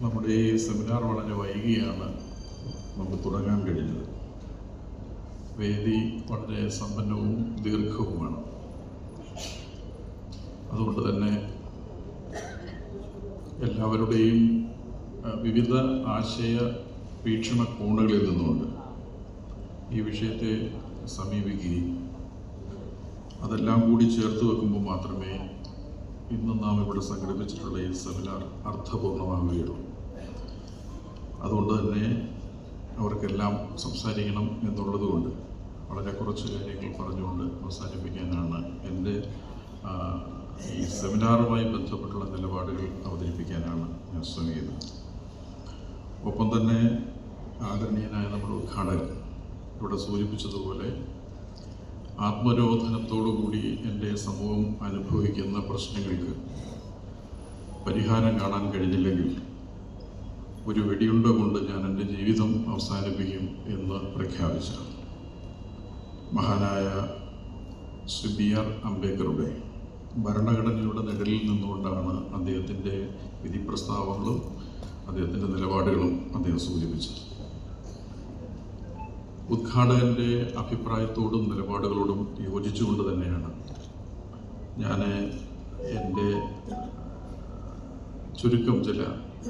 നമ്മുടെ ഈ സെമിനാർ വളരെ വൈകിയാണ് നമുക്ക് തുടങ്ങാൻ കഴിഞ്ഞത്. വേദി വളരെ സമ്പന്നവും ദീർഘവുമാണ്. അതുകൊണ്ട് തന്നെ എല്ലാവരുടെയും വിവിധ ആശയ വീക്ഷണ കോണുകളിൽ നിന്നുകൊണ്ട് ഈ വിഷയത്തെ സമീപിക്കുകയും അതെല്ലാം കൂടി ചേർത്ത് വെക്കുമ്പോൾ മാത്രമേ ഇന്ന് നാം ഇവിടെ സംഘടിപ്പിച്ചിട്ടുള്ള ഈ സെമിനാർ അർത്ഥപൂർണമാവുകയുള്ളൂ അതുകൊണ്ട് തന്നെ അവർക്കെല്ലാം സംസാരിക്കണം എന്നുള്ളതുകൊണ്ട് വളരെ കുറച്ച് കാര്യങ്ങൾ പറഞ്ഞുകൊണ്ട് അവസാനിപ്പിക്കാനാണ് എന്റെ ഈ സെമിനാറുമായി ബന്ധപ്പെട്ടുള്ള നിലപാടുകൾ അവതരിപ്പിക്കാനാണ് ഞാൻ ശ്രമിക്കുന്നത്. ഒപ്പം തന്നെ ആദരണീയനായ നമ്മുടെ ഉദ്ഘാടകൻ ഇവിടെ സൂചിപ്പിച്ചതുപോലെ ആത്മരോധനത്തോടുകൂടി എന്റെ സമൂഹം അനുഭവിക്കുന്ന പ്രശ്നങ്ങൾക്ക് പരിഹാരം കാണാൻ കഴിഞ്ഞില്ലെങ്കിൽ ഒരു വെടിയുണ്ട കൊണ്ട് ഞാൻ എന്റെ ജീവിതം അവസാനിപ്പിക്കും എന്ന് പ്രഖ്യാപിച്ച മഹാനായ ശ്രീ ബി ആർ അംബേദ്കറുടെ ഭരണഘടനയുടെ നിഴലിൽ നിന്നുകൊണ്ടാണ് അദ്ദേഹത്തിന്റെ വിധി പ്രസ്താവങ്ങളും അദ്ദേഹത്തിന്റെ നിലപാടുകളും അദ്ദേഹം സൂചിപ്പിച്ചത്. ഉദ്ഘാടകന്റെ അഭിപ്രായത്തോടും നിലപാടുകളോടും യോജിച്ചുകൊണ്ട് തന്നെയാണ് ഞാൻ എന്റെ ചുരുക്കം ചില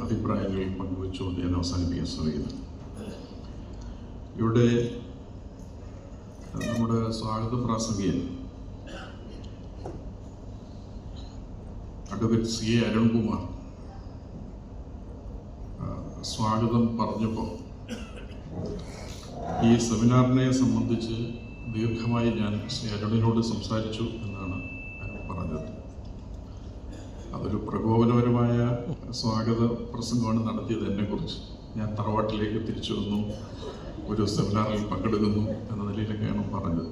അഭിപ്രായങ്ങൾ പങ്കുവെച്ചുകൊണ്ട് ഞാൻ അവസാനിപ്പിക്കാൻ ശ്രമിക്കുന്നു. ഇവിടെ നമ്മുടെ സ്വാഗത പ്രാസംഗികൻ. അഡ്വക്കേറ്റ് സി എ അരുൺകുമാർ സ്വാഗതം പറഞ്ഞപ്പോൾ ഈ സെമിനാറിനെ സംബന്ധിച്ച് ദീർഘമായി ഞാൻ ശ്രീ അരുണിനോട് സംസാരിച്ചു എന്നാണ് അരുൺ പറഞ്ഞത് അതൊരു പ്രകോപനപരമായ സ്വാഗത പ്രസംഗമാണ് നടത്തിയത് എന്നെക്കുറിച്ച്. ഞാൻ തറവാട്ടിലേക്ക് തിരിച്ചു വന്നു. ഒരു സെമിനാറിൽ പങ്കെടുക്കുന്നു എന്ന നിലയിലൊക്കെയാണ് പറഞ്ഞത്.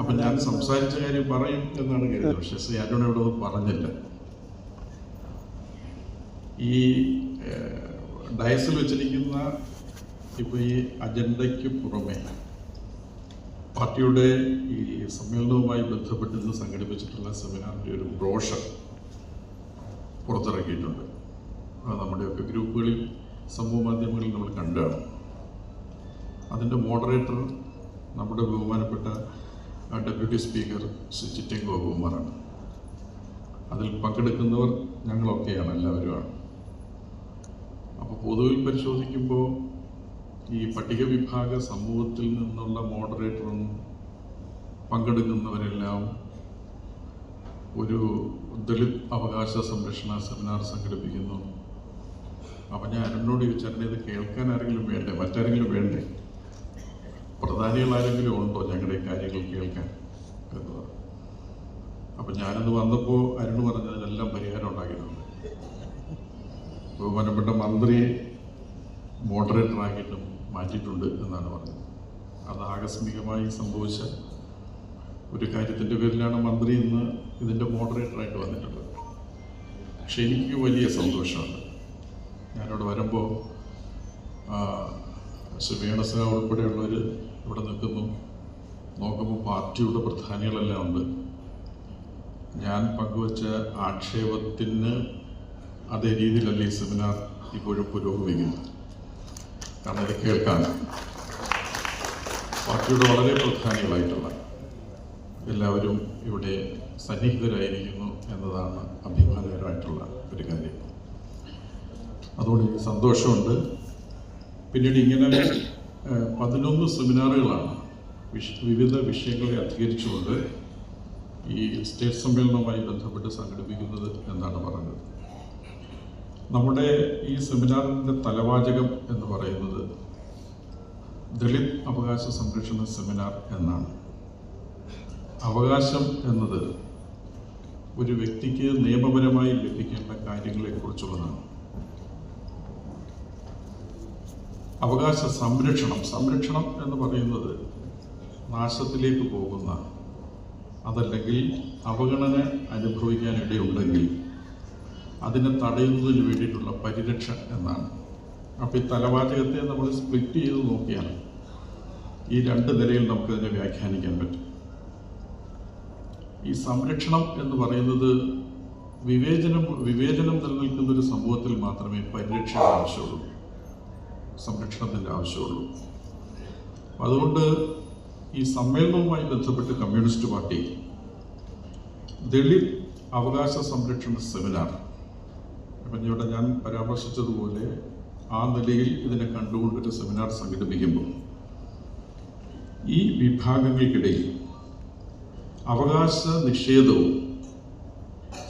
അപ്പൊ ഞാൻ സംസാരിച്ച കാര്യം പറയും എന്നാണ് കരുതുന്നത്. പക്ഷെ ശ്രീ അരുൺ ഇവിടെ പറഞ്ഞില്ല. ഈ ഡയസിൽ വെച്ചിരിക്കുന്ന ഇപ്പൊ ഈ അജണ്ടയ്ക്ക് പുറമെ പാർട്ടിയുടെ ഈ സമ്മേളനവുമായി ബന്ധപ്പെട്ട് ഇന്ന് സംഘടിപ്പിച്ചിട്ടുള്ള സെമിനാറിന്റെ ഒരു ബ്രോഷർ പുറത്തിറക്കിയിട്ടുണ്ട്. നമ്മുടെയൊക്കെ ഗ്രൂപ്പുകളിൽ സമൂഹ മാധ്യമങ്ങളിൽ നമ്മൾ കണ്ടാണ് അതിന്റെ മോഡറേറ്റർ നമ്മുടെ ബഹുമാനപ്പെട്ട ഡെപ്യൂട്ടി സ്പീക്കർ ശ്രീ ചിറ്റൻ ഗോപകുമാറാണ് അതിൽ പങ്കെടുക്കുന്നവർ ഞങ്ങളൊക്കെയാണ് എല്ലാവരുമാണ്. അപ്പോൾ പൊതുവിൽ പരിശോധിക്കുമ്പോൾ ഈ പട്ടിക വിഭാഗ സമൂഹത്തിൽ നിന്നുള്ള മോഡറേറ്ററും പങ്കെടുക്കുന്നവരെല്ലാം ഒരു ദളിത് അവകാശ സംരക്ഷണ സെമിനാർ സംഘടിപ്പിക്കുന്നു. അപ്പം ഞാൻ അരുണിനോട് ചോദിച്ചാൽ ഇത് കേൾക്കാൻ ആരെങ്കിലും വേണ്ടേ? മറ്റാരെങ്കിലും വേണ്ടേ? പ്രധാനികൾ ആരെങ്കിലും ഉണ്ടോ ഞങ്ങളുടെ കാര്യങ്ങൾ കേൾക്കാൻ? എന്ന് പറഞ്ഞു. അപ്പം ഞാനത് വന്നപ്പോൾ അരുണ് പറഞ്ഞതിനെല്ലാം പരിഹാരം ഉണ്ടാക്കിയിട്ടുണ്ട്. ബഹുമാനപ്പെട്ട മന്ത്രിയെ മോഡറേറ്ററാക്കിയിട്ടും മാറ്റിയിട്ടുണ്ട് എന്നാണ് പറഞ്ഞത്. അത് ആകസ്മികമായി സംഭവിച്ച ഒരു കാര്യത്തിന്റെ പേരിലാണ് മന്ത്രി ഇന്ന് ഇതിന്റെ മോഡറേറ്ററായിട്ട് വന്നിട്ടുണ്ട്. പക്ഷെ എനിക്ക് വലിയ സന്തോഷമാണ്. ഞാനിവിടെ വരുമ്പോൾ വേണസ ഉൾപ്പെടെയുള്ളവർ ഇവിടെ നിൽക്കുന്നു. നോക്കുമ്പോൾ പാർട്ടിയുടെ പ്രധാനികളെല്ലാം ഉണ്ട്. ഞാൻ പങ്കുവച്ച ആക്ഷേപത്തിന് അതേ രീതിയിലല്ല ഈ സെമിനാർ ഇപ്പോഴും പുരോഗമിക്കുന്നു കാരണം ഇത് കേൾക്കാൻ പാർട്ടിയുടെ വളരെ പ്രധാനികളായിട്ടുള്ള എല്ലാവരും ഇവിടെ സന്നിഹിതരായിരിക്കുന്നു എന്നതാണ് അഭിമാനകരമായിട്ടുള്ള ഒരു കാര്യം. അതുകൊണ്ട് എനിക്ക് സന്തോഷമുണ്ട്. പിന്നീട് ഇങ്ങനെ പതിനൊന്ന് സെമിനാറുകളാണ് വിവിധ വിഷയങ്ങളെ അധികരിച്ചുകൊണ്ട് ഈ സ്റ്റേറ്റ് സമ്മേളനവുമായി ബന്ധപ്പെട്ട് സംഘടിപ്പിക്കുന്നത് എന്നാണ് പറഞ്ഞത്. നമ്മുടെ ഈ സെമിനാറിന്റെ തലവാചകം എന്ന് പറയുന്നത് ദളിത് അവകാശ സംരക്ഷണ സെമിനാർ എന്നാണ്. അവകാശം എന്നത് ഒരു വ്യക്തിക്ക് നിയമപരമായി ലഭിക്കേണ്ട കാര്യങ്ങളെക്കുറിച്ചുള്ളതാണ്. അവകാശ സംരക്ഷണം സംരക്ഷണം എന്ന് പറയുന്നത് നാശത്തിലേക്ക് പോകുന്ന അതല്ലെങ്കിൽ അവഗണന അനുഭവിക്കാനിടയുണ്ടെങ്കിൽ അതിനെ തടയുന്നതിന് വേണ്ടിയിട്ടുള്ള പരിരക്ഷ എന്നാണ്. അപ്പോൾ ഈ തലവാചകത്തെ നമ്മൾ സ്പ്ലിറ്റ് ചെയ്ത് നോക്കിയാൽ ഈ രണ്ട് നിലയിൽ നമുക്കതിനെ വ്യാഖ്യാനിക്കാൻ പറ്റും. ഈ സംരക്ഷണം എന്ന് പറയുന്നത് വിവേചനം വിവേചനം നിലനിൽക്കുന്ന ഒരു സമൂഹത്തിൽ മാത്രമേ പരിരക്ഷയുടെ ആവശ്യമുള്ളൂ. സംരക്ഷണത്തിന്റെ ആവശ്യമുള്ളൂ. അതുകൊണ്ട് ഈ സമ്മേളനവുമായി ബന്ധപ്പെട്ട് കമ്മ്യൂണിസ്റ്റ് പാർട്ടി ദളിത് അവകാശ സംരക്ഷണ സെമിനാർ അപ്പം ഇവിടെ ഞാൻ പരാമർശിച്ചതുപോലെ ആ നിലയിൽ ഇതിനെ കണ്ടുകൊണ്ടൊരു സെമിനാർ സംഘടിപ്പിക്കുമ്പോൾ ഈ വിഭാഗങ്ങൾക്കിടയിൽ അവകാശ നിഷേധവും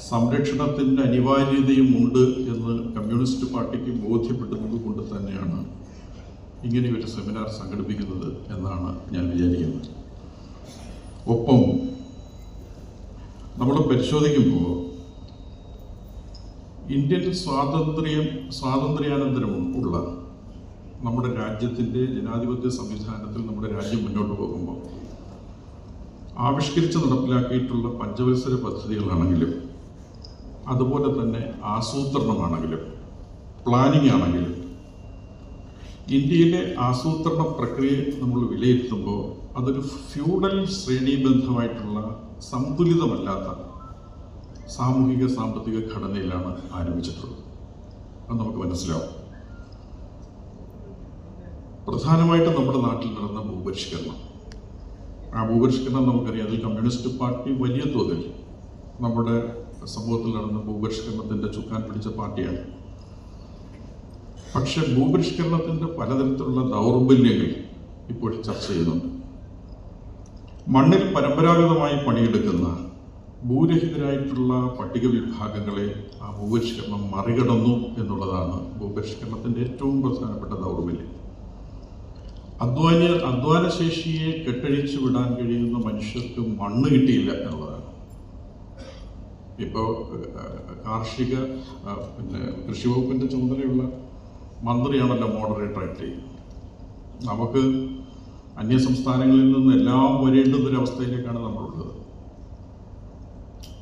സംരക്ഷണത്തിന്റെ അനിവാര്യതയും ഉണ്ട് എന്ന് കമ്മ്യൂണിസ്റ്റ് പാർട്ടിക്ക് ബോധ്യപ്പെടുന്നത് കൊണ്ട് തന്നെയാണ് ഇങ്ങനെ ഒരു സെമിനാർ സംഘടിപ്പിക്കുന്നത് എന്നാണ് ഞാൻ വിചാരിക്കുന്നത്. ഒപ്പം നമ്മൾ പരിശോധിക്കുമ്പോൾ ഇന്ത്യൻ സ്വാതന്ത്ര്യം സ്വാതന്ത്ര്യാനന്തരം ഉള്ള നമ്മുടെ രാജ്യത്തിന്റെ ജനാധിപത്യ സംവിധാനത്തിൽ നമ്മുടെ രാജ്യം മുന്നോട്ട് പോകുമ്പോൾ ആവിഷ്കരിച്ച് നടപ്പിലാക്കിയിട്ടുള്ള പഞ്ചവത്സര പദ്ധതികളാണെങ്കിലും അതുപോലെ തന്നെ ആസൂത്രണമാണെങ്കിലും പ്ലാനിംഗ് ആണെങ്കിലും ഇന്ത്യയിലെ ആസൂത്രണ പ്രക്രിയ നമ്മൾ വിലയിരുത്തുമ്പോൾ അതൊരു ഫ്യൂഡൽ ശ്രേണീബന്ധമായിട്ടുള്ള സന്തുലിതമല്ലാത്ത സാമൂഹിക സാമ്പത്തിക ഘടനയിലാണ് ആരംഭിച്ചിട്ടുള്ളത്. അത് നമുക്ക് മനസ്സിലാവും. പ്രധാനമായിട്ടും നമ്മുടെ നാട്ടിൽ നടന്ന ഭൂപരിഷ്കരണം. ഭൂപരിഷ്കരണം നമുക്കറിയാം. അതിൽ കമ്മ്യൂണിസ്റ്റ് പാർട്ടി വലിയ തോതിൽ നമ്മുടെ സമൂഹത്തിൽ നടന്ന ഭൂപരിഷ്കരണത്തിന്റെ ചുക്കാൻ പിടിച്ച പാർട്ടിയാണ്. പക്ഷെ ഭൂപരിഷ്കരണത്തിന്റെ പലതരത്തിലുള്ള ദൗർബല്യങ്ങൾ ഇപ്പോൾ ചർച്ച ചെയ്യുന്നുണ്ട്. മണ്ണിൽ പരമ്പരാഗതമായി പണിയെടുക്കുന്ന ഭൂരഹിതരായിട്ടുള്ള പട്ടിക വിഭാഗങ്ങളെ ആ ഭൂപരിഷ്കരണം മറികടന്നു എന്നുള്ളതാണ് ഭൂപരിഷ്കരണത്തിന്റെ ഏറ്റവും പ്രധാനപ്പെട്ട ദൗർബല്യം. അധ്വാന അധ്വാനശേഷിയെ കെട്ടഴിച്ചു വിടാൻ കഴിയുന്ന മനുഷ്യർക്ക് മണ്ണ് കിട്ടിയില്ല എന്നുള്ളതാണ്. ഇപ്പോൾ കാർഷിക പിന്നെ കൃഷി വകുപ്പിന്റെ ചുമതലയുള്ള മന്ത്രിയാണല്ലോ മോഡറേറ്ററായിട്ട് നമുക്ക് അന്യ സംസ്ഥാനങ്ങളിൽ നിന്ന് എല്ലാം വരേണ്ടുന്ന ഒരു അവസ്ഥയിലേക്കാണ് നമ്മളുള്ളത്.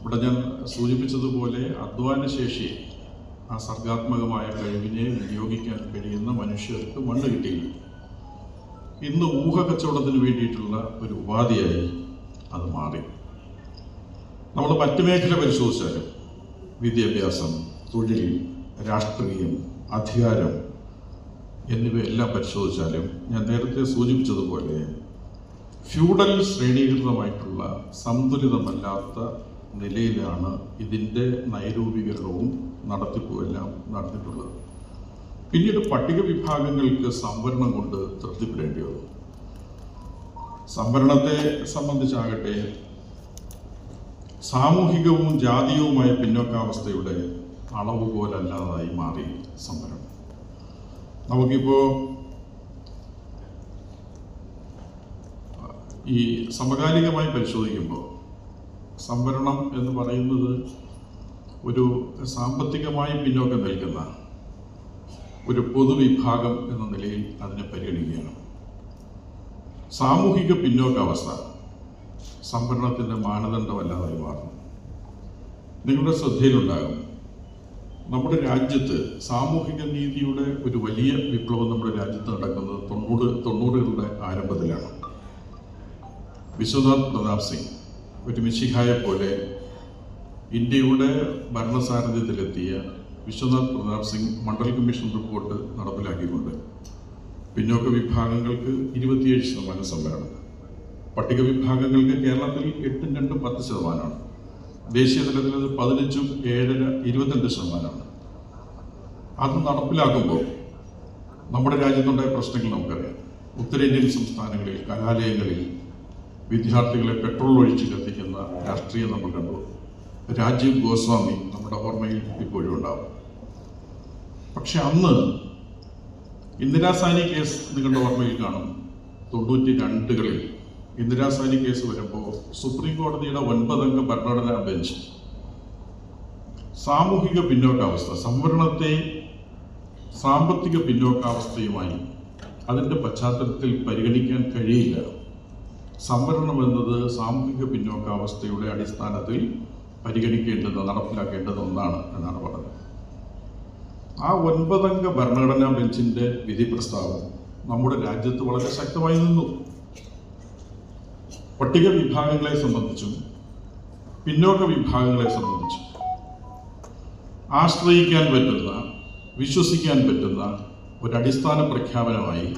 ഇവിടെ ഞാൻ സൂചിപ്പിച്ചതുപോലെ അധ്വാനശേഷി ആ സർഗാത്മകമായ കഴിവിനെ വിനിയോഗിക്കാൻ കഴിയുന്ന മനുഷ്യർക്ക് മണ്ണ് കിട്ടിയില്ല. ഇന്ന് ഊഹ കച്ചവടത്തിന് വേണ്ടിയിട്ടുള്ള ഒരു ഉപാധിയായി അത് മാറി. നമ്മൾ മറ്റു മേഖല പരിശോധിച്ചാലും വിദ്യാഭ്യാസം തൊഴിൽ രാഷ്ട്രീയം അധികാരം എന്നിവയെല്ലാം പരിശോധിച്ചാലും ഞാൻ നേരത്തെ സൂചിപ്പിച്ചതുപോലെ ഫ്യൂഡൽ ശ്രേണീകൃതമായിട്ടുള്ള സന്തുലിതമല്ലാത്ത നിലയിലാണ് ഇതിന്റെ നൈരൂപീകരണവും നടത്തിപ്പുമെല്ലാം നടന്നിട്ടുള്ളത്. പിന്നീട് പട്ടിക വിഭാഗങ്ങൾക്ക് സംവരണം കൊണ്ട് തൃപ്തിപ്പെടേണ്ടി വന്നു. സംവരണത്തെ സംബന്ധിച്ചാകട്ടെ സാമൂഹികവും ജാതീയവുമായ പിന്നോക്കാവസ്ഥയുടെ അളവുകോലല്ലാതായി മാറി സംവരണം. നമുക്കിപ്പോൾ ഈ സമകാലികമായി പരിശോധിക്കുമ്പോൾ സംവരണം എന്ന് പറയുന്നത് ഒരു സാമ്പത്തികമായി പിന്നോക്കം നിൽക്കുന്ന ഒരു പൊതുവിഭാഗം എന്ന നിലയിൽ അതിനെ പരിഗണിക്കുകയാണ്. സാമൂഹിക പിന്നോക്കാവസ്ഥ സംഭരണത്തിന്റെ മാനദണ്ഡമല്ലാതായി മാറുന്നു നിങ്ങളുടെ ശ്രദ്ധയിലുണ്ടാകും. നമ്മുടെ രാജ്യത്ത് സാമൂഹിക നീതിയുടെ ഒരു വലിയ വിപ്ലവം നമ്മുടെ രാജ്യത്ത് നടക്കുന്നത് തൊണ്ണൂറ് തൊണ്ണൂറുകളുടെ ആരംഭത്തിലാണ്. വിശ്വനാഥ് പ്രതാപ് സിംഗ് ഒരു മിശിഹായെ പോലെ ഇന്ത്യയുടെ ഭരണസാരഥ്യത്തിലെത്തിയ വിശ്വനാഥ് പ്രതാപ് സിംഗ് മണ്ഡൽ കമ്മീഷൻ റിപ്പോർട്ട് നടപ്പിലാക്കിയിട്ടുണ്ട്. പിന്നോക്ക വിഭാഗങ്ങൾക്ക് ഇരുപത്തിയേഴ് ശതമാനം സംവരണം പട്ടിക വിഭാഗങ്ങൾക്ക് കേരളത്തിൽ എട്ടും രണ്ടും പത്ത് ശതമാനമാണ്. ദേശീയ തലത്തിൽ അത് പതിനഞ്ചും ഏഴര ഇരുപത്തിരണ്ട് ശതമാനമാണ്. അത് നടപ്പിലാക്കുമ്പോൾ നമ്മുടെ രാജ്യത്തുണ്ടായ പ്രശ്നങ്ങൾ നമുക്കറിയാം. ഉത്തരേന്ത്യൻ സംസ്ഥാനങ്ങളിൽ കലാലയങ്ങളിൽ വിദ്യാർത്ഥികളെ പെട്രോൾ ഒഴിച്ച് കത്തിക്കുന്ന രാഷ്ട്രീയം നമ്മൾ കണ്ടു. രാജീവ് ഗോസ്വാമി നമ്മുടെ ഓർമ്മയിൽ ഇപ്പോഴും ഉണ്ടാവും. പക്ഷെ അന്ന് ഇന്ദിരാസാനി കേസ് നിങ്ങളുടെ ഓർമ്മയിൽ കാണും. തൊണ്ണൂറ്റി രണ്ടുകളിൽ ഇന്ദിരാസാനി കേസ് വരുമ്പോൾ സുപ്രീം കോടതിയുടെ ഒൻപതംഗ ഭരണഘടനാ ബെഞ്ച്. സാമൂഹിക പിന്നോക്കാവസ്ഥ സംവരണത്തെ സാമ്പത്തിക പിന്നോക്കാവസ്ഥയുമായി അതിന്റെ പശ്ചാത്തലത്തിൽ പരിഗണിക്കാൻ കഴിയില്ല. സംവരണം എന്നത് സാമൂഹിക പിന്നോക്കാവസ്ഥയുടെ അടിസ്ഥാനത്തിൽ പരിഗണിക്കേണ്ടത് നടപ്പിലാക്കേണ്ടത് ഒന്നാണ് എന്നാണ് പറഞ്ഞത്. ആ ഒൻപതംഗ ഭരണഘടനാ ബെഞ്ചിന്റെ വിധി പ്രസ്താവന നമ്മുടെ രാജ്യത്ത് വളരെ ശക്തമായി നിന്നു. പട്ടിക വിഭാഗങ്ങളെ സംബന്ധിച്ചും പിന്നോക്ക വിഭാഗങ്ങളെ സംബന്ധിച്ചും ആശ്രയിക്കാൻ പറ്റുന്ന വിശ്വസിക്കാൻ പറ്റുന്ന ഒരു അടിസ്ഥാന പ്രഖ്യാപനമായി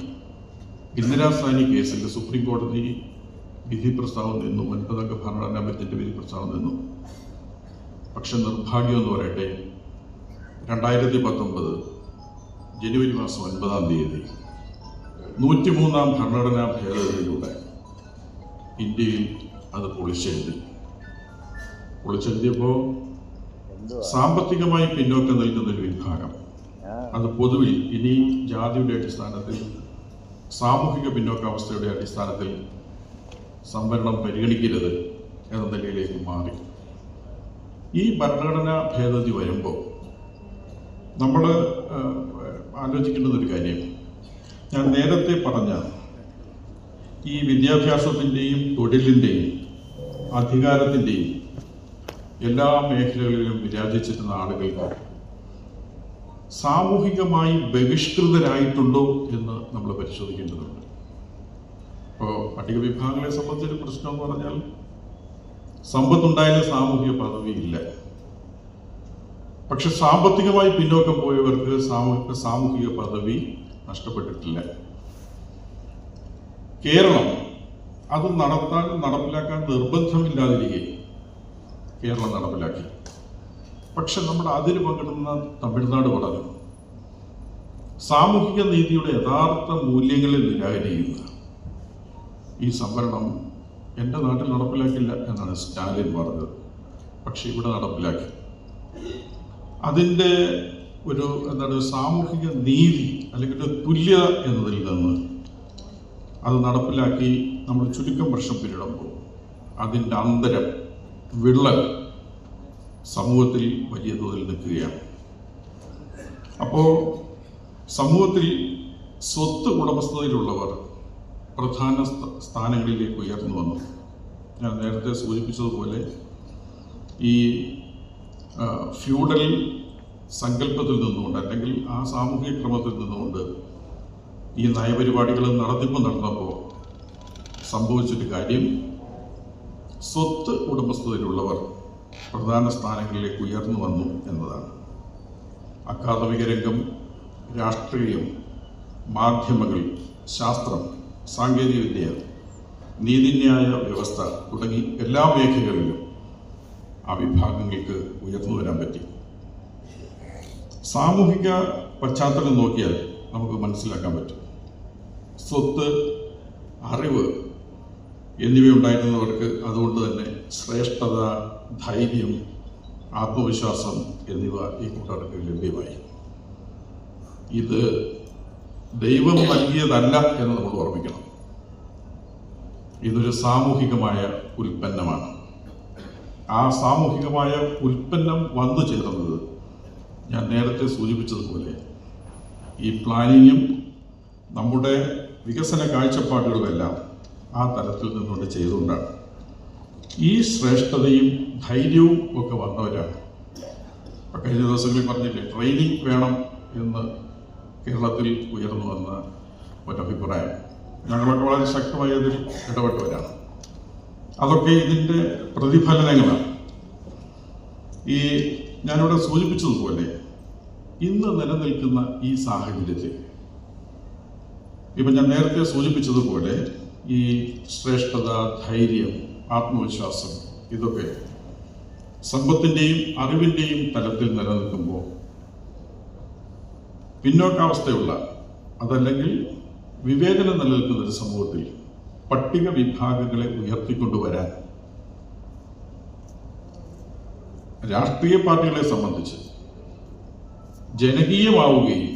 ഇന്ദിരാസാനി കേസിൽ സുപ്രീം കോടതി വിധി പ്രസ്താവം നിന്നു ഒൻപതംഗ ഭരണഘടനാ ബെഞ്ചിന്റെ വിധി പ്രസ്താവം നിന്നു. പക്ഷെ നിർഭാഗ്യം എന്ന് പറയട്ടെ രണ്ടായിരത്തി പത്തൊമ്പത് ജനുവരി മാസം ഒൻപതാം തീയതി നൂറ്റിമൂന്നാം ഭരണഘടനാ ഭേദഗതിയിലൂടെ ഇന്ത്യയിൽ അത് പൊളിച്ചെഴുതി. പൊളിച്ചെഴുതിയപ്പോൾ സാമ്പത്തികമായി പിന്നോക്കം നിൽക്കുന്ന ഒരു വിഭാഗം. അത് പൊതുവിൽ ഇനി ജാതിയുടെ അടിസ്ഥാനത്തിൽ സാമൂഹിക പിന്നോക്കാവസ്ഥയുടെ അടിസ്ഥാനത്തിൽ സംവരണം പരിഗണിക്കരുത് എന്ന നിലയിലേക്ക് മാറി. ഈ ഭരണഘടനാ ഭേദഗതി വരുമ്പോൾ നമ്മൾ ആലോചിക്കേണ്ടത് ഒരു കാര്യം. ഞാൻ നേരത്തെ പറഞ്ഞ ഈ വിദ്യാഭ്യാസത്തിന്റെയും തൊഴിലിന്റെയും അധികാരത്തിന്റെയും എല്ലാ മേഖലകളിലും വിരാജിച്ചിരുന്ന ആളുകൾക്ക് സാമൂഹികമായി ബഹിഷ്കൃതരായിട്ടുണ്ടോ എന്ന് നമ്മൾ പരിശോധിക്കേണ്ടതുണ്ട്. ഇപ്പോൾ പട്ടിക വിഭാഗങ്ങളെ സംബന്ധിച്ചൊരു പ്രശ്നം എന്ന് പറഞ്ഞാൽ സമ്പത്തുണ്ടായാലും സാമൂഹിക പദവിയില്ല പക്ഷെ സാമ്പത്തികമായി പിന്നോക്കം പോയവർക്ക് സാമൂഹിക സാമൂഹിക പദവി നഷ്ടപ്പെട്ടിട്ടില്ല. കേരളം അത് നടത്താൻ നടപ്പിലാക്കാൻ നിർബന്ധമില്ലാതിരിക്കെ കേരളം നടപ്പിലാക്കി. പക്ഷെ നമ്മുടെ അതിര് പങ്കിടുന്ന തമിഴ്നാട് വളരെ. സാമൂഹിക നീതിയുടെ യഥാർത്ഥ മൂല്യങ്ങളിൽ നിരാകരിക്കുന്ന ഈ സംവരണം എന്റെ നാട്ടിൽ നടപ്പിലാക്കില്ല എന്നാണ് സ്റ്റാലിൻ പറഞ്ഞത്. പക്ഷെ ഇവിടെ നടപ്പിലാക്കി. അതിന്റെ ഒരു എന്താണ് സാമൂഹിക നീതി അല്ലെങ്കിൽ ഒരു തുല്യത എന്നതിൽ നിന്ന് അത് നടപ്പിലാക്കി നമ്മൾ ചുരുക്കം വർഷം പിന്നിടുമ്പോൾ അതിന്റെ അന്തരം വിള്ളൽ സമൂഹത്തിൽ വലിയ തോതിൽ നിൽക്കുകയാണ്. അപ്പോൾ സമൂഹത്തിൽ സ്വത്ത് ഉടമസ്ഥതയിലുള്ളവർ പ്രധാന സ്ഥാനങ്ങളിലേക്ക് ഉയർന്നു വന്നു. ഞാൻ നേരത്തെ സൂചിപ്പിച്ചതുപോലെ ഈ ഫ്യൂഡൽ സങ്കല്പത്തിൽ നിന്നുകൊണ്ട് അല്ലെങ്കിൽ ആ സാമൂഹിക ക്രമത്തിൽ നിന്നുകൊണ്ട് ഈ നയപരിപാടികൾ നടത്തിപ്പ് നടന്നപ്പോൾ സംഭവിച്ചൊരു കാര്യം സ്വത്ത് ഉടമസ്ഥതയിലുള്ളവർ പ്രധാന സ്ഥാനങ്ങളിലേക്ക് ഉയർന്നു വന്നു എന്നതാണ്. അക്കാദമിക രംഗം രാഷ്ട്രീയം മാധ്യമങ്ങൾ ശാസ്ത്രം സാങ്കേതികവിദ്യ നീതിന്യായ വ്യവസ്ഥ തുടങ്ങി എല്ലാ മേഖലകളിലും ആ വിഭാഗങ്ങൾക്ക് ഉയർന്നു വരാൻ പറ്റി. സാമൂഹിക പശ്ചാത്തലം നോക്കിയാൽ നമുക്ക് മനസ്സിലാക്കാൻ പറ്റും. സ്വത്ത് അറിവ് എന്നിവയുണ്ടായിരുന്നവർക്ക് അതുകൊണ്ട് തന്നെ ശ്രേഷ്ഠത ധൈര്യം ആത്മവിശ്വാസം എന്നിവ ഈ കൂട്ടർക്ക് ലഭ്യമായി. ഇത് ദൈവം നൽകിയതല്ല എന്ന് നമ്മൾ ഓർമ്മിക്കണം. ഇതൊരു സാമൂഹികമായ ഉൽപ്പന്നമാണ്. ആ സാമൂഹികമായ ഉൽപ്പന്നം വന്നു ചേർന്നത് ഞാൻ നേരത്തെ സൂചിപ്പിച്ചതുപോലെ ഈ പ്ലാനിങ്ങും നമ്മുടെ വികസന കാഴ്ചപ്പാടുകളുമെല്ലാം ആ തലത്തിൽ നിന്നുകൊണ്ട് ചെയ്തുകൊണ്ടാണ്. ഈ ശ്രേഷ്ഠതയും ധൈര്യവും ഒക്കെ വന്നവരാണ്. ഇപ്പം കഴിഞ്ഞ ദിവസങ്ങളിൽ പറഞ്ഞില്ലേ ട്രെയിനിങ് വേണം എന്ന് കേരളത്തിൽ ഉയർന്നു വന്ന ഒരഭിപ്രായം. ഞങ്ങളൊക്കെ വളരെ ശക്തമായി അതിൽ ഇടപെട്ടവരാണ്. അതൊക്കെ ഇതിന്റെ പ്രതിഫലനങ്ങളാണ്. ഈ ഞാനിവിടെ സൂചിപ്പിച്ചതുപോലെ ഇന്ന് നിലനിൽക്കുന്ന ഈ സാഹചര്യത്തിൽ. ഇപ്പം ഞാൻ നേരത്തെ സൂചിപ്പിച്ചതുപോലെ ഈ ശ്രേഷ്ഠത ധൈര്യം ആത്മവിശ്വാസം ഇതൊക്കെ സമ്പത്തിന്റെയും അറിവിന്റെയും തലത്തിൽ നിലനിൽക്കുമ്പോൾ പിന്നോക്കാവസ്ഥയുള്ള അതല്ലെങ്കിൽ വിവേചനം നിലനിൽക്കുന്ന ഒരു സമൂഹത്തിൽ പട്ടിക വിഭാഗങ്ങളെ ഉയർത്തിക്കൊണ്ടുവരാൻ രാഷ്ട്രീയ പാർട്ടികളെ സംബന്ധിച്ച് ജനകീയമാവുകയും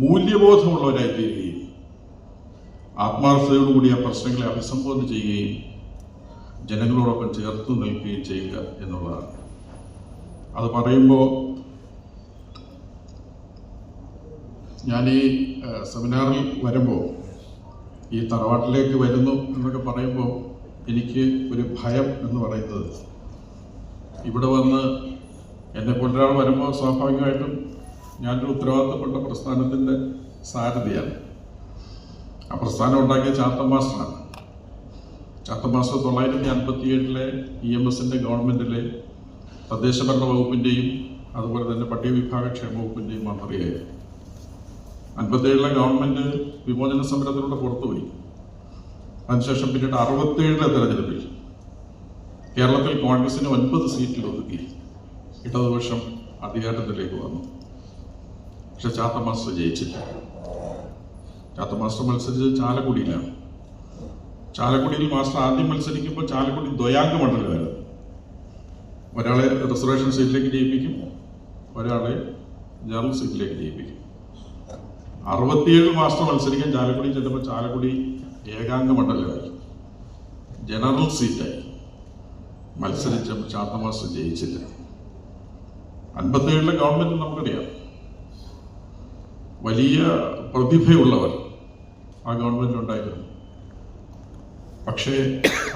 മൂല്യബോധമുള്ളവരായി തീരുകയും ആത്മാർത്ഥതയോടുകൂടി ആ പ്രശ്നങ്ങളെ അഭിസംബോധന ചെയ്യുകയും ജനങ്ങളോടൊപ്പം ചേർത്ത് നിൽക്കുകയും ചെയ്യുക എന്നുള്ളതാണ്. അത് പറയുമ്പോൾ ഞാൻ ഈ സെമിനാറിൽ വരുമ്പോൾ ഈ തറവാട്ടിലേക്ക് വരുന്നു എന്നൊക്കെ പറയുമ്പോൾ എനിക്ക് ഒരു ഭയം എന്ന് പറയുന്നത്. ഇവിടെ വന്ന് എന്നെ കൊണ്ടൊരാൾ വരുമ്പോൾ സ്വാഭാവികമായിട്ടും ഞാനൊരു ഉത്തരവാദിത്തപ്പെട്ട പ്രസ്ഥാനത്തിന്റെ സാരഥിയാണ്. ആ പ്രസ്ഥാനം ഉണ്ടാക്കിയ ചാത്തൻ മാസ്റ്ററാണ് ചാത്തൻ മാസ്റ്റർ തൊള്ളായിരത്തി അൻപത്തി ഏഴിലെ ഇ എം എസിന്റെ ഗവൺമെന്റിലെ തദ്ദേശഭരണ വകുപ്പിന്റെയും അതുപോലെ തന്നെ പട്ടികവിഭാഗ ക്ഷേമ വകുപ്പിന്റെയും മന്ത്രിയായിരുന്നു. അൻപത്തേഴിലെ ഗവൺമെന്റ് വിമോചന സമരത്തിലൂടെ പുറത്തുപോയി. അതിനുശേഷം പിന്നീട് അറുപത്തേഴിലെ തെരഞ്ഞെടുപ്പിൽ കേരളത്തിൽ കോൺഗ്രസിന് ഒൻപത് സീറ്റിൽ ഒതുക്കി ഇടതുപക്ഷം അധികാരത്തിലേക്ക് വന്നു. പക്ഷെ ചാത്ത മാസ്റ്റർ ജയിച്ചില്ല. ചാത്ത മാസ്റ്റർ മത്സരിച്ചത് ചാലക്കുടിയിലാണ് ചാലക്കുടിയിൽ മാസ്റ്റർ ആദ്യം മത്സരിക്കുമ്പോൾ ചാലക്കുടി ദ്വയാംഗ മണ്ഡലമായിരുന്നു. ഒരാളെ റിസർവേഷൻ സീറ്റിലേക്ക് ജയിപ്പിക്കും ഒരാളെ ജനറൽ സീറ്റിലേക്ക് ജയിപ്പിക്കും. അറുപത്തിയേഴ് മാസ്റ്റർ മത്സരിക്കാൻ ചാലക്കുടി ചെന്നപ്പോൾ ചാലക്കുടി ഏകാംഗ മണ്ഡലമായി. ജനറൽ സീറ്റായി. മത്സരിച്ചപ്പോൾ ചാത്ത മാസ്റ്റർ ജയിച്ചില്ല. അൻപത്തേഴിലെ ഗവൺമെന്റ് നമുക്കറിയാം. വലിയ പ്രതിഭയുള്ളവർ ആ ഗവൺമെന്റ് ഉണ്ടായിരുന്നു പക്ഷേ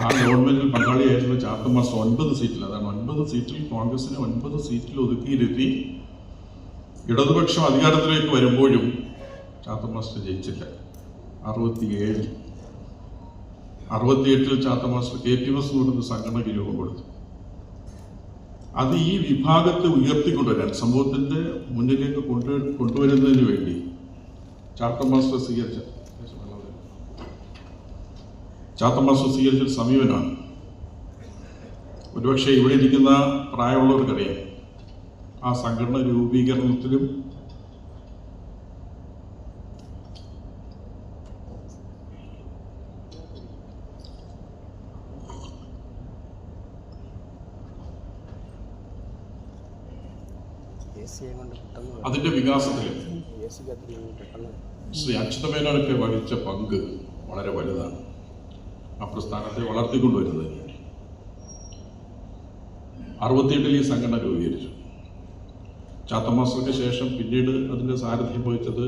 ആ ഗവൺമെന്റിൽ പങ്കാളിയായിരുന്ന ചാത്ത മാസ്റ്റർ ഒൻപത് സീറ്റിൽ അതാണ് ഒൻപത് സീറ്റിൽ കോൺഗ്രസിനെ ഒൻപത് സീറ്റിൽ ഒതുക്കിയിരുത്തി ഇടതുപക്ഷം അധികാരത്തിലേക്ക് വരുമ്പോഴും ചാത്ത മാസ്റ്റർ ജയിച്ചില്ല. അറുപത്തിയേഴിൽ അറുപത്തിയെട്ടിൽ Chatha master K T S കൊടുത്ത് സംഘടനയ്ക്ക് രൂപം കൊടുത്തു. അത് ഈ വിഭാഗത്തെ ഉയർത്തിക്കൊണ്ടുവരാൻ സമൂഹത്തിന്റെ മുന്നിലേക്ക് കൊണ്ടു കൊണ്ടുവരുന്നതിന് വേണ്ടി. ചാത്ത മാസ്റ്റർ സ്വീകരിച്ച ചാത്ത മാസ്റ്റർ സ്വീകരിച്ച സമീപനമാണ് ഒരുപക്ഷെ ഇവിടെ ഇരിക്കുന്ന പ്രായമുള്ളവർക്കറിയാം. ആ സംഘടന രൂപീകരണത്തിലും എ സി കൊണ്ട് പെട്ടെന്ന് പെട്ടെന്ന് ശ്രീ അച്യുതമേനോനൊക്കെ വഹിച്ച പങ്ക് വളരെ വലുതാണ്. ആ പ്രസ്ഥാനത്തെ വളർത്തിക്കൊണ്ടുവരുന്നതിന് വേണ്ടി അറുപത്തിയെട്ടിൽ ഈ സംഘടന രൂപീകരിച്ചു. ചാത്തമാസത്തിന് ശേഷം പിന്നീട് അതിന്റെ സാരഥ്യം വഹിച്ചത്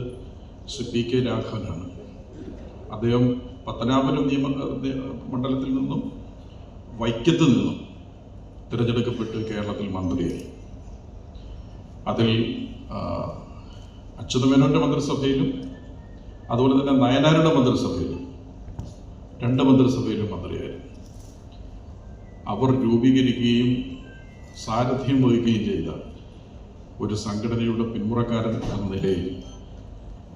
ശ്രീ പി കെ രാഘവനാണ്. അദ്ദേഹം പത്തനാപുരം നിയമ മണ്ഡലത്തിൽ നിന്നും വൈക്കത്ത് നിന്നും തിരഞ്ഞെടുക്കപ്പെട്ട് കേരളത്തിൽ മന്ത്രിയായി. അതിൽ അച്യുതമേനോന്റെ മന്ത്രിസഭയിലും അതുപോലെ തന്നെ നയനാരുടെ മന്ത്രിസഭയിലും രണ്ട് മന്ത്രിസഭയിലും മന്ത്രിയായിരുന്നു. അവർ രൂപീകരിക്കുകയും സാരഥ്യം വഹിക്കുകയും ചെയ്ത ഒരു സംഘടനയുടെ പിന്മുറക്കാരൻ എന്ന നിലയിൽ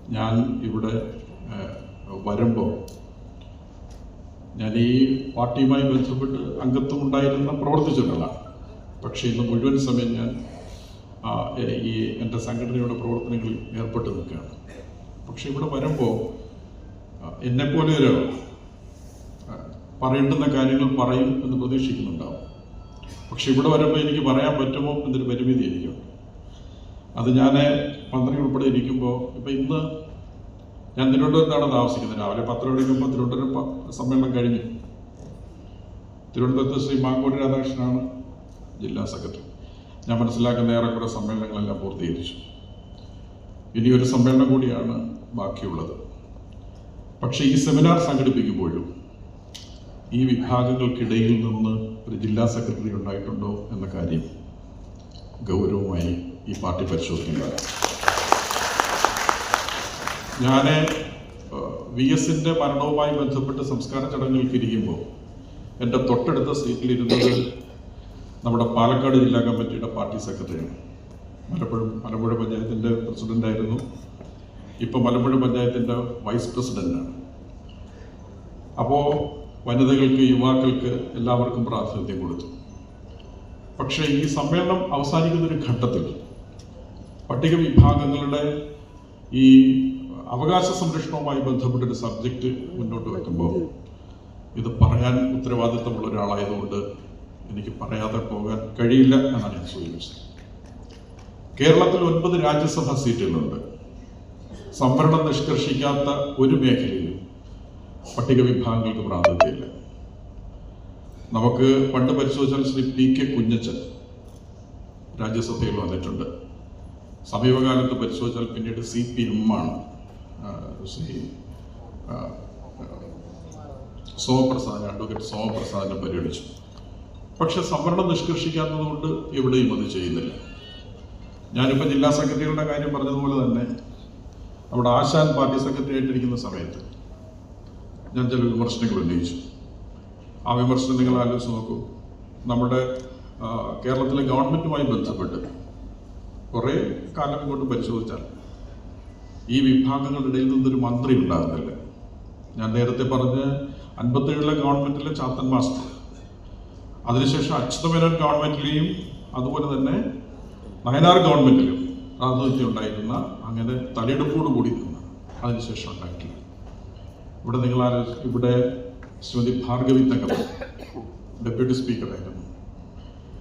ഞാൻ ഇവിടെ വരുമ്പോൾ ഞാൻ ഈ പാർട്ടിയുമായി ബന്ധപ്പെട്ട് അംഗത്വം ഉണ്ടായിരുന്ന പ്രവർത്തിച്ചിട്ടുള്ളതാണ് പക്ഷേ ഇന്ന് മുഴുവൻ സമയം ഞാൻ ഈ എന്റെ സംഘടനയുടെ പ്രവർത്തനങ്ങളിൽ ഏർപ്പെട്ട് നിൽക്കുകയാണ്. പക്ഷെ ഇവിടെ വരുമ്പോൾ എന്നെപ്പോലെ ഒരു പറയേണ്ടുന്ന കാര്യങ്ങൾ പറയും എന്ന് പ്രതീക്ഷിക്കുന്നുണ്ടാവും. പക്ഷെ ഇവിടെ വരുമ്പോൾ എനിക്ക് പറയാൻ പറ്റുമോ എന്നൊരു പരിമിതി എനിക്കുണ്ട്. അത് ഞാൻ മന്ത്രി ഉൾപ്പെടെ ഇരിക്കുമ്പോൾ ഇപ്പം ഇന്ന് ഞാൻ തിരുവനന്തപുരത്താണ് താമസിക്കുന്നത്. രാവിലെ പത്ത് മണിക്കുമ്പോൾ തിരുവനന്തപുരം സമ്മേളനം കഴിഞ്ഞു. തിരുവനന്തപുരത്ത് ശ്രീ മാങ്കോട് രാധാകൃഷ്ണനാണ് ജില്ലാ സെക്രട്ടറി. ഞാൻ മനസ്സിലാക്കുന്ന ഏറെക്കുറെ സമ്മേളനങ്ങളെല്ലാം പൂർത്തീകരിച്ചു. ഇനി ഒരു സമ്മേളനം കൂടിയാണ് ബാക്കിയുള്ളത്. പക്ഷേ ഈ സെമിനാർ സംഘടിപ്പിക്കുമ്പോഴും ഈ വിഭാഗങ്ങൾക്കിടയിൽ നിന്ന് ഒരു ജില്ലാ സെക്രട്ടറി ഉണ്ടായിട്ടുണ്ടോ എന്ന കാര്യം ഗൗരവമായി ഈ പാർട്ടി പരിശോധിക്കുന്നതാണ് ഞാൻ വി എസിന്റെ മരണവുമായി ബന്ധപ്പെട്ട് സംസ്കാര ചടങ്ങുകൾക്ക് ഇരിക്കുമ്പോൾ എന്റെ തൊട്ടടുത്ത സീറ്റിലിരുന്നത് നമ്മുടെ പാലക്കാട് ജില്ലാ കമ്മിറ്റിയുടെ പാർട്ടി സെക്രട്ടറിയാണ് മലപ്പുഴ മലമ്പുഴ പഞ്ചായത്തിന്റെ പ്രസിഡന്റായിരുന്നു ഇപ്പോൾ മലമ്പുഴ പഞ്ചായത്തിന്റെ വൈസ് പ്രസിഡന്റാണ് അപ്പോൾ വനിതകൾക്ക് യുവാക്കൾക്ക് എല്ലാവർക്കും പ്രാതിനിധ്യം കൊടുത്തു. പക്ഷേ ഈ സമ്മേളനം അവസാനിക്കുന്ന ഒരു ഘട്ടത്തിൽ പട്ടിക വിഭാഗങ്ങളുടെ ഈ അവകാശ സംരക്ഷണവുമായി ബന്ധപ്പെട്ടൊരു സബ്ജക്റ്റ് മുന്നോട്ട് വെക്കുമ്പോൾ ഇത് പറയാൻ ഉത്തരവാദിത്തമുള്ള ഒരാളായതുകൊണ്ട് എനിക്ക് പറയാതെ പോകാൻ കഴിയില്ല എന്നാണ് ഞാൻ സൂചിപ്പിച്ചത്. കേരളത്തിൽ ഒൻപത് രാജ്യസഭാ സീറ്റുകളുണ്ട്. സംവരണം നിഷ്കർഷിക്കാത്ത ഒരു മേഖലയിലും പട്ടിക വിഭാഗങ്ങൾക്ക് പ്രാതിനിധ്യമില്ല. നമുക്ക് പണ്ട് പരിശോധിച്ചാൽ ശ്രീ പി കെ കുഞ്ഞച്ചൻ രാജ്യസഭയിൽ വന്നിട്ടുണ്ട്. സമീപകാലത്ത് പരിശോധിച്ചാൽ പിന്നീട് സി പി എമ്മാണ് ശ്രീ സോമപ്രസാദ് അഡ്വക്കേറ്റ് സോമപ്രസാദിനെ പരിഗണിച്ചു. പക്ഷെ സംവരണം നിഷ്കർഷിക്കാത്തതുകൊണ്ട് എവിടെയും അത് ചെയ്യുന്നില്ല. ഞാനിപ്പോൾ ജില്ലാ സെക്രട്ടറികളുടെ കാര്യം പറഞ്ഞതുപോലെ തന്നെ നമ്മുടെ ആശാൻ പാർട്ടി സെക്രട്ടറി ആയിട്ടിരിക്കുന്ന സമയത്ത് ഞാൻ ചില വിമർശനങ്ങൾ ഉന്നയിച്ചു. ആ വിമർശനം നിങ്ങൾ ആലോചിച്ച് നോക്കൂ. നമ്മുടെ കേരളത്തിലെ ഗവൺമെന്റുമായി ബന്ധപ്പെട്ട് കുറേ കാലം കൊണ്ട് പരിശോധിച്ചാൽ ഈ വിഭാഗങ്ങളുടെ ഇടയിൽ നിന്നൊരു മന്ത്രി ഉണ്ടാകുന്നില്ല. ഞാൻ നേരത്തെ പറഞ്ഞ് അൻപത്തേഴിലെ ഗവൺമെന്റിലെ ചാത്തൻ മാസ്റ്റർ അതിനുശേഷം അച്യുതമേനോൻ ഗവൺമെന്റിലെയും അതുപോലെ തന്നെ നയനാർ ഗവൺമെന്റിലും പ്രാതിനിധ്യം ഉണ്ടായിരുന്ന അങ്ങനെ തലയെടുപ്പോട് കൂടി നിന്ന് അതിനുശേഷം ഉണ്ടാക്കി ഇവിടെ നിങ്ങൾ ഇവിടെ ശ്രീമതി ഭാർഗവി തകർ ഡെപ്യൂട്ടി സ്പീക്കറായിരുന്നു.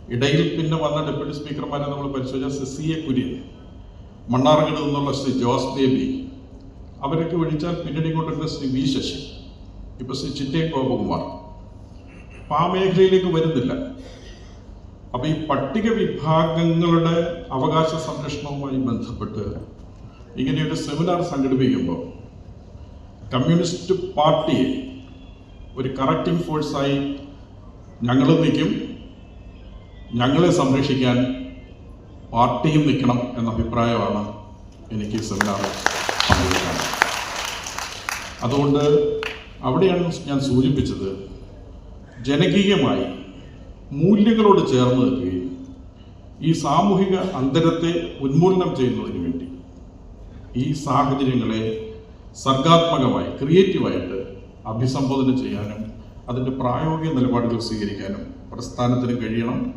ഇടയിൽ പിന്നെ വന്ന ഡെപ്യൂട്ടി സ്പീക്കർമാരെ നമ്മൾ പരിശോധിച്ച സി എ കുര്യൻ മണ്ണാർഗഡ് നിന്നുള്ള ശ്രീ ജോസ് ദേവി അവരൊക്കെ ഒഴിച്ചാൽ പിന്നീട് ഇങ്ങോട്ടുള്ള ശ്രീ വി ശശി ഇപ്പൊ ശ്രീ ചിറ്റേ ഗോപകുമാർ അപ്പൊ ആ മേഖലയിലേക്ക് വരുന്നില്ല. അപ്പൊ ഈ പട്ടിക വിഭാഗങ്ങളുടെ അവകാശ സംരക്ഷണവുമായി ബന്ധപ്പെട്ട് ഇങ്ങനെയൊരു സെമിനാർ സംഘടിപ്പിക്കുമ്പോൾ കമ്മ്യൂണിസ്റ്റ് പാർട്ടിയെ ഒരു കറക്റ്റിംഗ് ഫോഴ്സായി ഞങ്ങൾ നിൽക്കും ഞങ്ങളെ സംരക്ഷിക്കാൻ പാർട്ടിയും നിൽക്കണം എന്ന അഭിപ്രായമാണ് എനിക്ക് സെമിനാർ അതുകൊണ്ട് അവിടെയാണ് ഞാൻ സൂചിപ്പിച്ചത് ജനകീയമായി മൂല്യങ്ങളോട് ചേർന്ന് നിൽക്കുകയും ഈ സാമൂഹിക അന്തരത്തെ ഉന്മൂലനം ചെയ്യുന്നതിന് വേണ്ടി ഈ സാഹചര്യങ്ങളെ സർഗാത്മകമായി ക്രിയേറ്റീവായിട്ട് അഭിസംബോധന ചെയ്യാനും അതിന്റെ പ്രായോഗിക നിലപാടുകൾ സ്വീകരിക്കാനും പ്രസ്ഥാനത്തിന് കഴിയണം.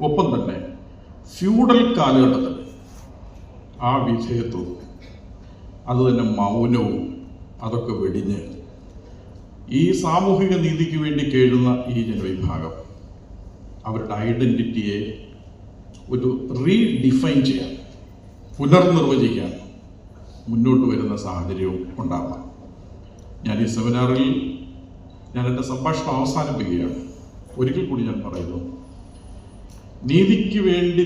ഒപ്പം തന്നെ ഫ്യൂഡൽ കാലഘട്ടത്തിൽ ആ വിധേയത്വവും അതുതന്നെ മൗനവും അതൊക്കെ വെടിഞ്ഞ് ഈ സാമൂഹിക നീതിക്ക് വേണ്ടി കേഴുന്ന ഈ ജനവിഭാഗം അവരുടെ ഐഡന്റിറ്റിയെ ഒരു റീഡിഫൈൻ ചെയ്യാൻ പുനർനിർവചിക്കാൻ മുന്നോട്ട് വരുന്ന സാഹചര്യവും ഉണ്ടാവാം. ഞാൻ ഈ സെമിനാറിൽ ഞാൻ എന്റെ സംഭാഷണം അവസാനിപ്പിക്കുകയാണ്. ഒരിക്കൽ കൂടി ഞാൻ പറയുന്നു നീതിക്ക് വേണ്ടി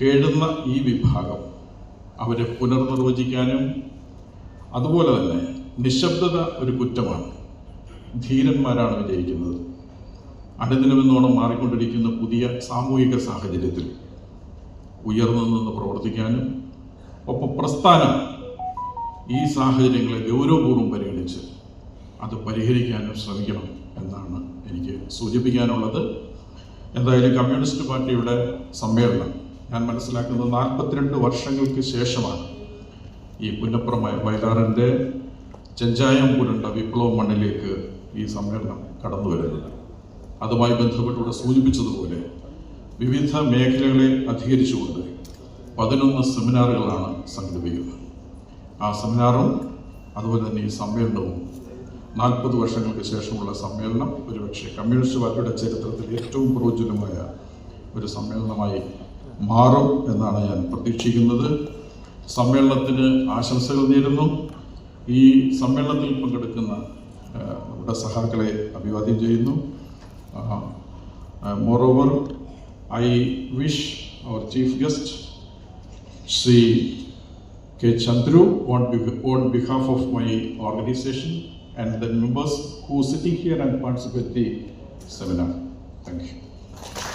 കേഴുന്ന ഈ വിഭാഗം അവരെ പുനർനിർവചിക്കാനും അതുപോലെ തന്നെ നിശബ്ദത ഒരു കുറ്റമാണ്. ധീരന്മാരാണ് വിജയിക്കുന്നത്. അനുദിനമെന്നോണം മാറിക്കൊണ്ടിരിക്കുന്ന പുതിയ സാമൂഹിക സാഹചര്യത്തിൽ ഉയർന്നു നിന്ന് പ്രവർത്തിക്കാനും ഒപ്പം പ്രസ്ഥാനം ഈ സാഹചര്യങ്ങളെ ഗൗരവപൂർവം പരിഗണിച്ച് അത് പരിഹരിക്കാനും ശ്രമിക്കണം എന്നാണ് എനിക്ക് സൂചിപ്പിക്കാനുള്ളത്. എന്തായാലും കമ്മ്യൂണിസ്റ്റ് പാർട്ടിയുടെ സമ്മേളനം ഞാൻ മനസ്സിലാക്കുന്നത് നാൽപ്പത്തിരണ്ട് വർഷങ്ങൾക്ക് ശേഷമാണ് ഈ പുന്നപ്രമായ വയലാറിന്റെ ചെഞ്ചായം പുരണ്ട വിപ്ലവ മണ്ണിലേക്ക് ഈ സമ്മേളനം കടന്നു വരുന്നത്. അതുമായി ബന്ധപ്പെട്ടിവിടെ സൂചിപ്പിച്ചതുപോലെ വിവിധ മേഖലകളെ അധികരിച്ചുകൊണ്ട് പതിനൊന്ന് സെമിനാറുകളാണ് സംഘടിപ്പിക്കുന്നത്. ആ സെമിനാറും അതുപോലെ തന്നെ ഈ സമ്മേളനവും നാൽപ്പത് വർഷങ്ങൾക്ക് ശേഷമുള്ള സമ്മേളനം ഒരുപക്ഷെ കമ്മ്യൂണിസ്റ്റ് പാർട്ടിയുടെ ചരിത്രത്തിൽ ഏറ്റവും പ്രോജ്വലമായ ഒരു സമ്മേളനമായി മാറും എന്നാണ് ഞാൻ പ്രതീക്ഷിക്കുന്നത്. സമ്മേളനത്തിന് ആശംസകൾ നേരുന്നു. ഈ സമ്മേളനത്തിൽ പങ്കെടുക്കുന്ന നമ്മുടെ സഹാക്കളെ അഭിവാദ്യം ചെയ്യുന്നു moreover I wish our chief guest Shri. Chandru on, be- on behalf of my organization and the members who sitting here and participate the seminar. Thank you.